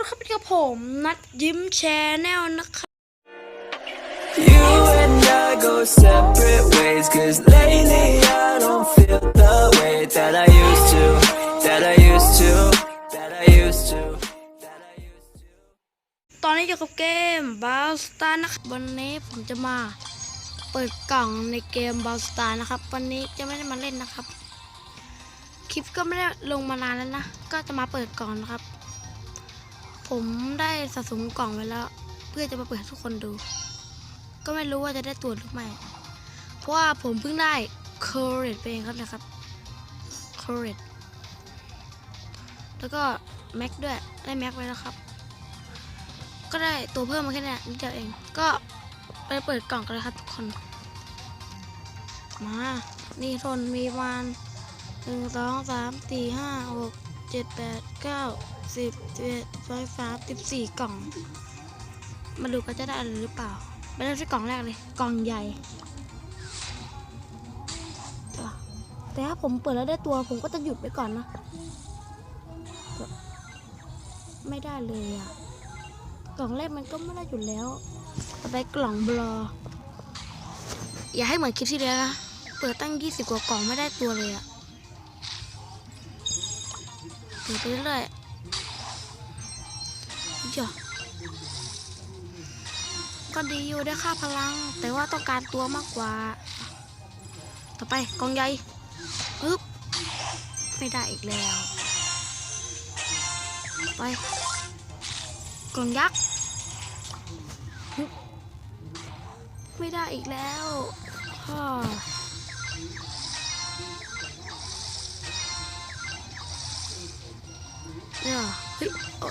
ดีครับกับผมนัดยิ้มแชร์แนลนะครับ You and I go separate ways Cause lately I don't feel the way that I used to That I used to That I used to That I used to ตอนนี้อยู่กับเกมบาสตานะครับวันนี้ผมจะมาเปิดกล่องในเกมบาสตานะครับ วันนี้จะไม่ได้มาเล่นนะครับ คลิปก็ไม่ได้ลงมานานแล้วนะ ก็จะมาเปิดกล่องนะครับ ผมได้สะสมกล่องไว้แล้ว เพื่อจะมาเปิดให้ทุกคนดู ก็ไม่รู้ว่าจะได้ตัวหรือไม่ เพราะว่าผมเพิ่งได้เคอร์เรตไปเองครับนะครับเคอร์เรตแล้วก็แม็กด้วยได้แม็กไว้แล้วครับ ก็ได้ตัวเพิ่มมาแค่นี้นิดเดียวเอง ก็ไปเปิดกล่องกันเลยครับทุกคน มา นี่ทนมีประมาณหนึ่งสองสามสี่ห้าหก เจ็ดแปดเก้าสิบสิบเอ็ดสิบสองสิบสาสิบสี่กล่อง มาดูกันจะได้อะไรหรือเปล่าไปเริ่มที่กล่องแรกเลย กล่องใหญ่ แต่ถ้าผมเปิดแล้วได้ตัวผมก็จะหยุดไปก่อนนะ ไม่ได้เลยอะกล่องแรกมันก็ไม่ได้อยู่แล้ว ต่อไปกล่องบลอ อย่าให้เหมือนคลิปที่แล้วนะ เปิดตั้ง 20 กว่ากล่องไม่ได้ตัวเลยอะ เปิดไปเรื่อยๆจ้ะก็ดีอยู่ได้ค่าพลัง แต่ว่าต้องการตัวมากกว่า ต่อไปกองใหญ่ปึ๊บไม่ได้อีกแล้ว ไปกองยักษ์ฮึบไม่ได้อีกแล้วฮ่า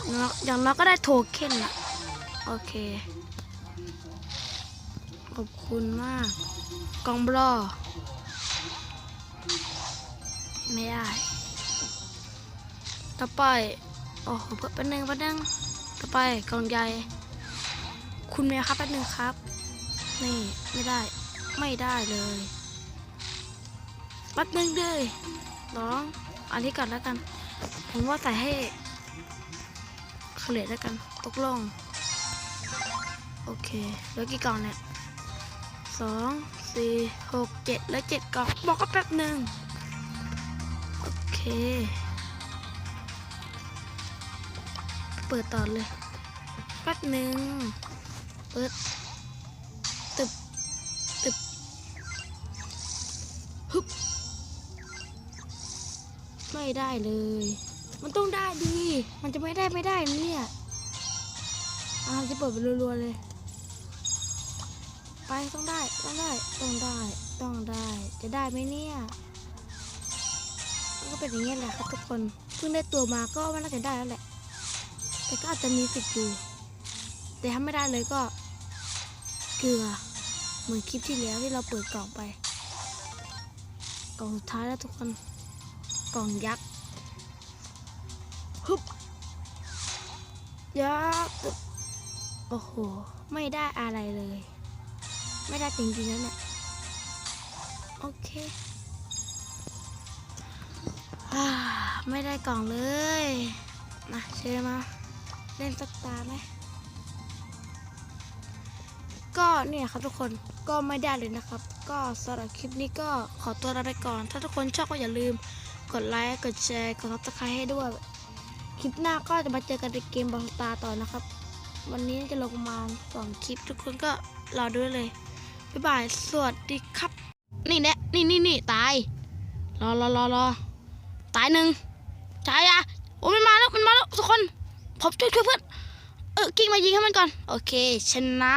อย่างน้อย่างน้อยก็ได้โทเค็นละโอเค ขอบคุณมาก กองบลอไม่ได้ ต่อไป โอ้โหเปิดแป๊บนึงแป๊บนึงต่อไปกองใหญ่ คุณเมียครับแป๊บนึงครับ นี่ ไม่ได้ ไม่ได้เลยแป๊บนึงเลยร้อง อันนี้ก่อนแล้วกัน ผมว่าใส่ให้ เลียร์แล้วกัน ตกลง โอเคเหลือกี่กล่องเนี่ยสองสี่หกเจ็ดแล้วเจ็ดกล่อง บอกก็แป๊บหนึ่งโอเค เปิดต่อเลย แป๊บหนึ่งเปิดตึบตึบฮึบไม่ได้เลย มันจะไม่ได้ไม่ได้เนี่ยอ่าจะเปิดไปรัวๆเลย ไปต้องได้ต้องได้ต้องได้ต้องได้ จะได้ไหมเนี่ยก็เป็นอย่างเงี้แหละครับทุกคนเพิ่งได้ตัวมาก็ไม่น่าจะได้แล้วแหละแต่ก็อาจจะมีสิทธิ์อยู่แต่ถ้าไม่ได้เลยก็ เกลือเหมือนคลิปที่แล้วที่เราเปิดกล่องไป กล่องสุดท้ายแล้วทุกคน กล่องยักษ์ ฮึบยักโอ้โห ไม่ได้อะไรเลย ไม่ได้จริงๆแล้วเนี่ย โอเคอ่าไม่ได้กล่องเลย มาเชิญมา เล่นสักตาไหม ก็เนี่ยครับทุกคน ก็ไม่ได้เลยนะครับ ก็สำหรับคลิปนี้ก็ขอตัวลาไปก่อน ถ้าทุกคนชอบก็อย่าลืม กดไลค์ กดแชร์ กดซับสไครต์ให้ด้วย คลิปหน้าก็จะมาเจอกันในเกมบอลตาต่อนะครับ วันนี้จะลงมาสองคลิปทุกคนก็รอดูได้เลย บ๊ายบาย สวัสดีครับ นี่แนะนี่นี่นี่ตาย รอรอรอรอตายหนึ่งตายอะโอ้มันมาแล้วมันมาแล้วทุกคนผมช่วยช่วยเพื่อน เออกิ้งมายิงให้มันก่อน โอเค ชนะ